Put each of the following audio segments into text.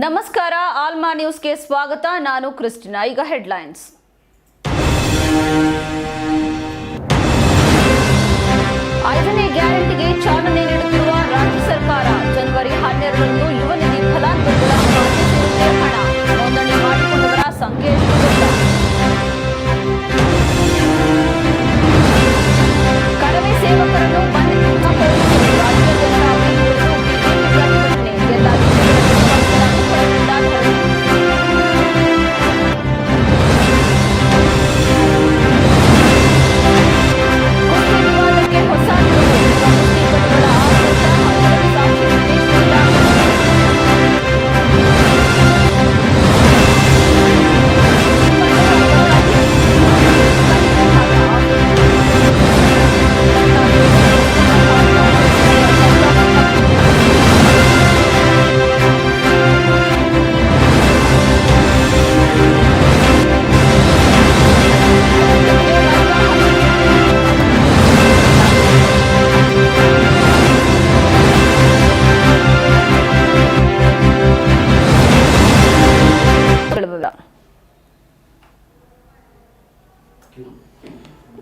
ನಮಸ್ಕಾರ ಆಲ್ಮಾ ನ್ಯೂಸ್ಗೆ ಸ್ವಾಗತ ನಾನು ಕ್ರಿಸ್ಟಿನಾ ಈಗ ಹೆಡ್ಲೈನ್ಸ್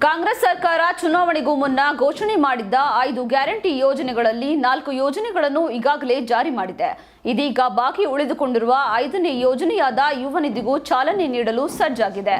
ಕಾಂಗ್ರೆಸ್ ಸರ್ಕಾರ ಚುನಾವಣೆಗೂ ಮುನ್ನ ಘೋಷಣೆ ಮಾಡಿದ್ದ ಐದು ಗ್ಯಾರಂಟಿ ಯೋಜನೆಗಳಲ್ಲಿ ನಾಲ್ಕು ಯೋಜನೆಗಳನ್ನು ಈಗಾಗಲೇ ಜಾರಿ ಮಾಡಿದೆ. ಇದೀಗ ಬಾಕಿ ಉಳಿದುಕೊಂಡಿರುವ ಐದನೇ ಯೋಜನೆಯಾದ ಯುವ ನಿಧಿಗೂ ಚಾಲನೆ ನೀಡಲು ಸಜ್ಜಾಗಿದೆ.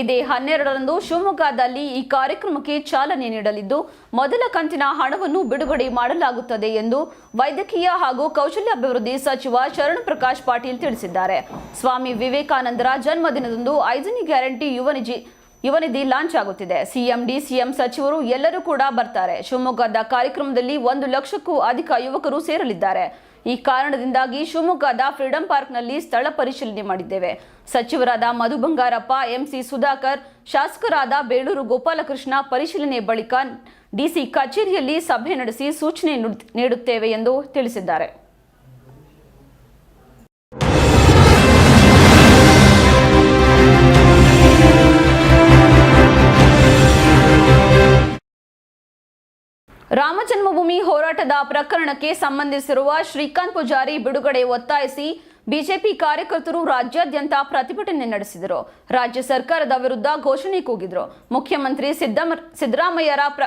ಇದೇ ಹನ್ನೆರಡರಂದು ಶಿವಮೊಗ್ಗದಲ್ಲಿ ಈ ಕಾರ್ಯಕ್ರಮಕ್ಕೆ ಚಾಲನೆ ನೀಡಲಿದ್ದು, ಮೊದಲ ಕಂತಿನ ಹಣವನ್ನು ಬಿಡುಗಡೆ ಮಾಡಲಾಗುತ್ತದೆ ಎಂದು ವೈದ್ಯಕೀಯ ಹಾಗೂ ಕೌಶಲ್ಯಾಭಿವೃದ್ಧಿ ಸಚಿವ ಶರಣ್ ಪ್ರಕಾಶ್ ಪಾಟೀಲ್ ತಿಳಿಸಿದ್ದಾರೆ. ಸ್ವಾಮಿ ವಿವೇಕಾನಂದರ ಜನ್ಮದಿನದಂದು ಐದನೇ ಗ್ಯಾರಂಟಿ ಯುವ ನಿಧಿ ಯುವ ನಿಧಿ ಲಾಂಚ್ ಆಗುತ್ತಿದೆ. ಸಿಎಂ ಡಿ ಸಿಎಂ ಸಚಿವರು ಎಲ್ಲರೂ ಕೂಡ ಬರ್ತಾರೆ. ಶಿವಮೊಗ್ಗದ ಕಾರ್ಯಕ್ರಮದಲ್ಲಿ ಒಂದು ಲಕ್ಷಕ್ಕೂ ಅಧಿಕ ಯುವಕರು ಸೇರಲಿದ್ದಾರೆ. ಈ ಕಾರಣದಿಂದಾಗಿ ಶಿವಮೊಗ್ಗದ ಫ್ರೀಡಂ ಪಾರ್ಕ್ನಲ್ಲಿ ಸ್ಥಳ ಪರಿಶೀಲನೆ ಮಾಡಿದ್ದೇವೆ. ಸಚಿವರಾದ ಮಧು ಬಂಗಾರಪ್ಪ ಎಂಸಿ ಸುಧಾಕರ್, ಶಾಸಕರಾದ ಬೇಳೂರು ಗೋಪಾಲಕೃಷ್ಣ ಪರಿಶೀಲನೆ ಬಳಿಕ ಡಿಸಿ ಕಚೇರಿಯಲ್ಲಿ ಸಭೆ ನಡೆಸಿ ಸೂಚನೆ ನೀಡುತ್ತೇವೆ ಎಂದು ತಿಳಿಸಿದ್ದಾರೆ. ರಾಮ ಜನ್ಮಭೂಮಿ ಹೋರಾಟದ ಪ್ರಕರಣಕ್ಕೆ ಸಂಬಂಧಿಸಿರುವ ಶ್ರೀಕಾಂತ್ ಪೂಜಾರಿ ಬಿಡುಗಡೆ ಒತ್ತಾಯಿಸಿ ಬಿಜೆಪಿ ಕಾರ್ಯಕರ್ತರು ರಾಜ್ಯಾದ್ಯಂತ ಪ್ರತಿಭಟನೆ ನಡೆಸಿದರು. ರಾಜ್ಯ ಸರ್ಕಾರದ ವಿರುದ್ಧ ಘೋಷಣೆ ಕೂಗಿದರು. ಮುಖ್ಯಮಂತ್ರಿ ಸಿದ್ದರಾಮಯ್ಯರ ಪ್ರ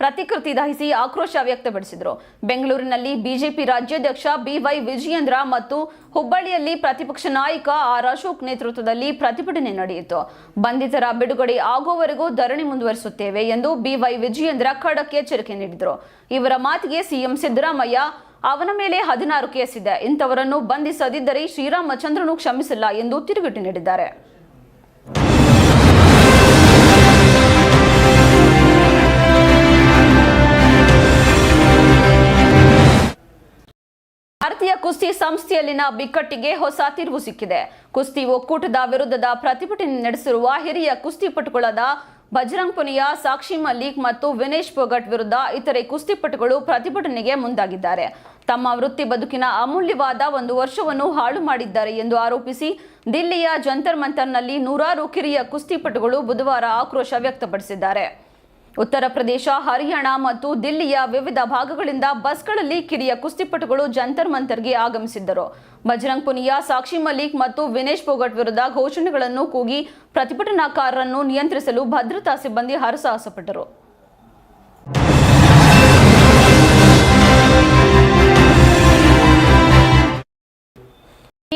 ಪ್ರತಿಕೃತಿ ದಹಿಸಿ ಆಕ್ರೋಶ ವ್ಯಕ್ತಪಡಿಸಿದರು. ಬೆಂಗಳೂರಿನಲ್ಲಿ ಬಿಜೆಪಿ ರಾಜ್ಯಾಧ್ಯಕ್ಷ ಬಿವೈ ವಿಜಯೇಂದ್ರ ಮತ್ತು ಹುಬ್ಬಳ್ಳಿಯಲ್ಲಿ ಪ್ರತಿಪಕ್ಷ ನಾಯಕ ಆರ್ ಅಶೋಕ್ ನೇತೃತ್ವದಲ್ಲಿ ಪ್ರತಿಭಟನೆ ನಡೆಯಿತು. ಬಂಧಿತರ ಬಿಡುಗಡೆ ಆಗುವವರೆಗೂ ಧರಣಿ ಮುಂದುವರಿಸುತ್ತೇವೆ ಎಂದು ಬಿವೈ ವಿಜಯೇಂದ್ರ ಖಡಕ್ ಎಚ್ಚರಿಕೆ ನೀಡಿದರು. ಇವರ ಮಾತಿಗೆ ಸಿಎಂ ಸಿದ್ದರಾಮಯ್ಯ ಅವನ ಮೇಲೆ ಹದಿನಾರು ಕೇಸ್ ಇದೆ. ಇಂಥವರನ್ನು ಬಂಧಿಸದಿದ್ದರೆ ಶ್ರೀರಾಮಚಂದ್ರನು ಕ್ಷಮಿಸಿಲ್ಲ ಎಂದು ತಿರುಗೇಟು ನೀಡಿದ್ದಾರೆ. ಭಾರತೀಯ ಕುಸ್ತಿ ಸಂಸ್ಥೆಯಲ್ಲಿನ ಬಿಕ್ಕಟ್ಟಿಗೆ ಹೊಸ ತಿರುವು ಸಿಕ್ಕಿದೆ. ಕುಸ್ತಿ ಒಕ್ಕೂಟದ ವಿರುದ್ಧದ ಪ್ರತಿಭಟನೆ ನಡೆಸಿರುವ ಹಿರಿಯ ಕುಸ್ತಿಪಟುಗಳಾದ ಬಜರಂಗ್ ಪುನಿಯಾ, ಸಾಕ್ಷಿ ಮಲ್ಲಿಕ್ ಮತ್ತು ವಿನೇಶ್ ಪೊಗಟ್ ವಿರುದ್ಧ ಇತರೆ ಕುಸ್ತಿಪಟುಗಳು ಪ್ರತಿಭಟನೆಗೆ ಮುಂದಾಗಿದ್ದಾರೆ. ತಮ್ಮ ವೃತ್ತಿ ಬದುಕಿನ ಅಮೂಲ್ಯವಾದ ಒಂದು ವರ್ಷವನ್ನು ಹಾಳು ಮಾಡಿದ್ದಾರೆ ಎಂದು ಆರೋಪಿಸಿ ದಿಲ್ಲಿಯ ಜಂತರ್ ಮಂತರ್ನಲ್ಲಿ ನೂರಾರು ಕಿರಿಯ ಕುಸ್ತಿಪಟುಗಳು ಬುಧವಾರ ಆಕ್ರೋಶ ವ್ಯಕ್ತಪಡಿಸಿದ್ದಾರೆ. ಉತ್ತರ ಪ್ರದೇಶ, ಹರಿಯಾಣ ಮತ್ತು ದಿಲ್ಲಿಯ ವಿವಿಧ ಭಾಗಗಳಿಂದ ಬಸ್ಗಳಲ್ಲಿ ಕಿರಿಯ ಕುಸ್ತಿಪಟುಗಳು ಜಂತರ್ ಮಂತರ್ಗೆ ಆಗಮಿಸಿದ್ದರು. ಬಜರಂಗ್ ಪುನಿಯಾ, ಸಾಕ್ಷಿ ಮಲ್ಲಿಕ್ ಮತ್ತು ವಿನೇಶ್ ಪೋಗಟ್ ವಿರುದ್ಧ ಘೋಷಣೆಗಳನ್ನು ಕೂಗಿ ಪ್ರತಿಭಟನಾಕಾರರನ್ನು ನಿಯಂತ್ರಿಸಲು ಭದ್ರತಾ ಸಿಬ್ಬಂದಿ ಹರಸಾಹಸಪಟ್ಟರು.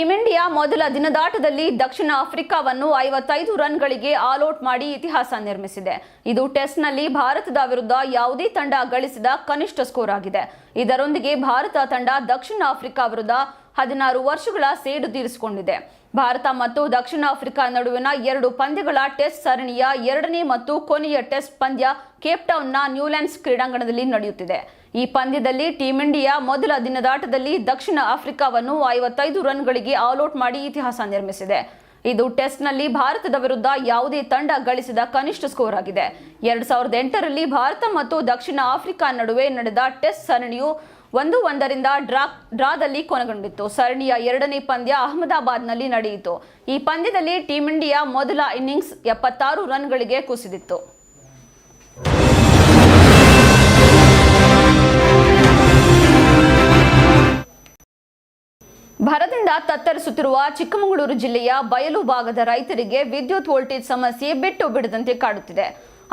ಟೀಂ ಇಂಡಿಯಾ ಮೊದಲ ದಿನದಾಟದಲ್ಲಿ ದಕ್ಷಿಣ ಆಫ್ರಿಕಾವನ್ನು ಐವತ್ತೈದು ರನ್ಗಳಿಗೆ ಆಲ್ಔಟ್ ಮಾಡಿ ಇತಿಹಾಸ ನಿರ್ಮಿಸಿದೆ. ಇದು ಟೆಸ್ಟ್ನಲ್ಲಿ ಭಾರತದ ವಿರುದ್ಧ ಯಾವುದೇ ತಂಡ ಗಳಿಸಿದ ಕನಿಷ್ಠ ಸ್ಕೋರ್ ಆಗಿದೆ. ಇದರೊಂದಿಗೆ ಭಾರತ ತಂಡ ದಕ್ಷಿಣ ಆಫ್ರಿಕಾ ವಿರುದ್ಧ ಹದಿನಾರು ವರ್ಷಗಳ ಸೇಡು ತೀರಿಸಿಕೊಂಡಿದೆ. ಭಾರತ ಮತ್ತು ದಕ್ಷಿಣ ಆಫ್ರಿಕಾ ನಡುವಿನ ಎರಡು ಪಂದ್ಯಗಳ ಟೆಸ್ಟ್ ಸರಣಿಯ ಎರಡನೇ ಮತ್ತು ಕೊನೆಯ ಟೆಸ್ಟ್ ಪಂದ್ಯ ಕೇಪ್ಟೌನ್ನ ನ್ಯೂಲ್ಯಾಂಡ್ಸ್ ಕ್ರೀಡಾಂಗಣದಲ್ಲಿ ನಡೆಯುತ್ತಿದೆ. ಈ ಪಂದ್ಯದಲ್ಲಿ ಟೀಂ ಇಂಡಿಯಾ ಮೊದಲ ದಿನದಾಟದಲ್ಲಿ ದಕ್ಷಿಣ ಆಫ್ರಿಕಾವನ್ನು ಐವತ್ತೈದು ರನ್ಗಳಿಗೆ ಆಲ್ಔಟ್ ಮಾಡಿ ಇತಿಹಾಸ ನಿರ್ಮಿಸಿದೆ. ಇದು ಟೆಸ್ಟ್ನಲ್ಲಿ ಭಾರತದ ವಿರುದ್ಧ ಯಾವುದೇ ತಂಡ ಗಳಿಸಿದ ಕನಿಷ್ಠ ಸ್ಕೋರ್ ಆಗಿದೆ. ಎರಡ್ ಸಾವಿರದ ಎಂಟರಲ್ಲಿ ಭಾರತ ಮತ್ತು ದಕ್ಷಿಣ ಆಫ್ರಿಕಾ ನಡುವೆ ನಡೆದ ಟೆಸ್ಟ್ ಸರಣಿಯು ಒಂದು ಒಂದರಿಂದ ಡ್ರಾ, ಡ್ರಾದಲ್ಲಿ ಕೊನೆಗೊಂಡಿತ್ತು. ಸರಣಿಯ ಎರಡನೇ ಪಂದ್ಯ ಅಹಮದಾಬಾದ್ನಲ್ಲಿ ನಡೆಯಿತು. ಈ ಪಂದ್ಯದಲ್ಲಿ ಟೀಂ ಇಂಡಿಯಾ ಮೊದಲ ಇನ್ನಿಂಗ್ಸ್ ಎಪ್ಪತ್ತಾರು ರನ್ಗಳಿಗೆ ಕುಸಿದಿತ್ತು. ಭರದಿಂದ ತತ್ತರಿಸುತ್ತಿರುವ ಚಿಕ್ಕಮಗಳೂರು ಜಿಲ್ಲೆಯ ಬಯಲು ಭಾಗದ ರೈತರಿಗೆ ವಿದ್ಯುತ್ ವೋಲ್ಟೇಜ್ ಸಮಸ್ಯೆ ಬಿಟ್ಟು ಬಿಡದಂತೆ ಕಾಡುತ್ತಿದೆ.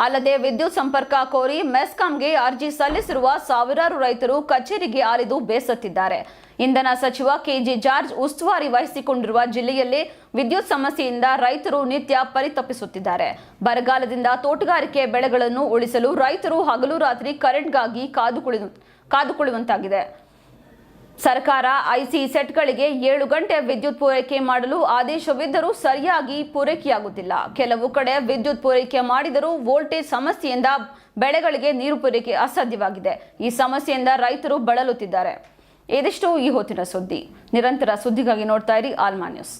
ಅಲ್ಲದೆ ವಿದ್ಯುತ್ ಸಂಪರ್ಕ ಕೋರಿ ಮೆಸ್ಕಾಂಗೆ ಅರ್ಜಿ ಸಲ್ಲಿಸಿರುವ ಸಾವಿರಾರು ರೈತರು ಕಚೇರಿಗೆ ಆಲಿದು ಬೇಸತ್ತಿದ್ದಾರೆ. ಇಂಧನ ಸಚಿವ ಕೆಜಿ ಜಾರ್ಜ್ ಉಸ್ತುವಾರಿ ವಹಿಸಿಕೊಂಡಿರುವ ಜಿಲ್ಲೆಯಲ್ಲಿ ವಿದ್ಯುತ್ ಸಮಸ್ಯೆಯಿಂದ ರೈತರು ನಿತ್ಯ ಪರಿತಪಿಸುತ್ತಿದ್ದಾರೆ. ಬರಗಾಲದಿಂದ ತೋಟಗಾರಿಕೆ ಬೆಳೆಗಳನ್ನು ಉಳಿಸಲು ರೈತರು ಹಗಲು ರಾತ್ರಿ ಕರೆಂಟ್ಗಾಗಿ ಕಾದುಕುಳಿ ಕಾದುಕೊಳ್ಳುವಂತಾಗಿದೆ ಸರ್ಕಾರ ಐಸಿ ಸೆಟ್ಗಳಿಗೆ ಏಳು ಗಂಟೆ ವಿದ್ಯುತ್ ಪೂರೈಕೆ ಮಾಡಲು ಆದೇಶವಿದ್ದರೂ ಸರಿಯಾಗಿ ಪೂರೈಕೆಯಾಗುತ್ತಿಲ್ಲ. ಕೆಲವು ಕಡೆ ವಿದ್ಯುತ್ ಪೂರೈಕೆ ಮಾಡಿದರೂ ವೋಲ್ಟೇಜ್ ಸಮಸ್ಯೆಯಿಂದ ಬೆಳೆಗಳಿಗೆ ನೀರು ಪೂರೈಕೆ ಅಸಾಧ್ಯವಾಗಿದೆ. ಈ ಸಮಸ್ಯೆಯಿಂದ ರೈತರು ಬಳಲುತ್ತಿದ್ದಾರೆ. ಇದಿಷ್ಟು ಈ ಹೊತ್ತಿನ ಸುದ್ದಿ. ನಿರಂತರ ಸುದ್ದಿಗಾಗಿ ನೋಡ್ತಾ ಇರಿ, ಆಲ್ಮಾ ನ್ಯೂಸ್.